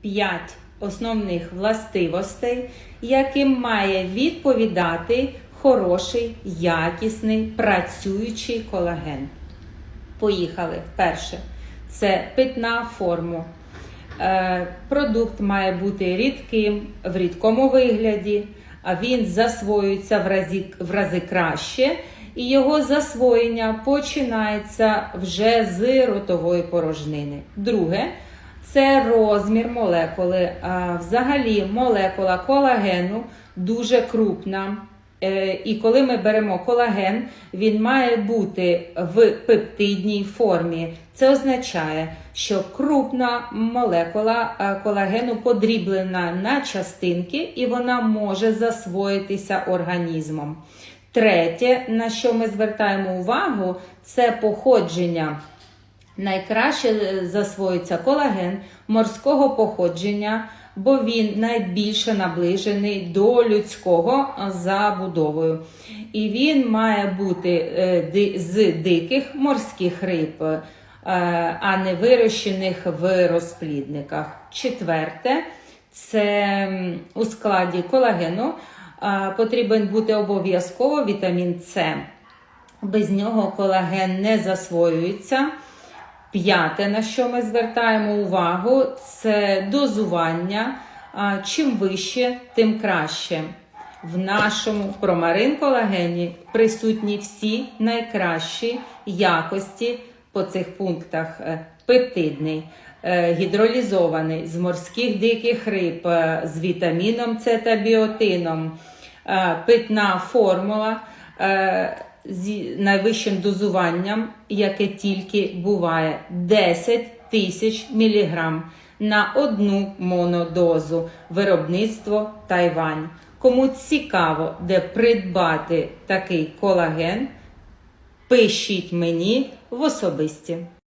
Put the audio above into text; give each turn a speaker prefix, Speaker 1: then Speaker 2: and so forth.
Speaker 1: 5 основних властивостей, яким має відповідати хороший, якісний, працюючий колаген. Поїхали. Перше. Це питна форма. Е, Продукт має бути рідким в рідкому вигляді, а він засвоюється в рази, в рази краще, і його засвоєння починається вже з ротової порожнини. Друге це розмір молекули. А, Взагалі, молекула колагену дуже крупна. Е, І коли ми беремо колаген, він має бути в пептидній формі. Це означає, що крупна молекула колагену подріблена на частинки і вона може засвоїтися організмом. Третє, на що ми звертаємо увагу, це походження. Найкраще е, засвоюється колаген морського походження, бо він найбільше наближений до людського е, забудовою. І він має бути е, з диких морських риб, а не вирощених в розплідниках. Четверте, це у складі колагену потрібен бути обов'язково вітамін С. Без нього колаген не засвоюється. П'яте, на що ми звертаємо увагу, це дозування. Чим вище, тим краще. В нашому промарин колагені присутні всі найкращі якості по цих пунктах: Е, пептидний, е, гідролізований з морських диких риб, е, з вітаміном С та біотином, питна формула з найвищим дозуванням, яке тільки буває 10 тисяч міліграм на одну монодозу. Виробництво Тайвань. Кому цікаво, де придбати такий колаген, пишіть мені в особисті.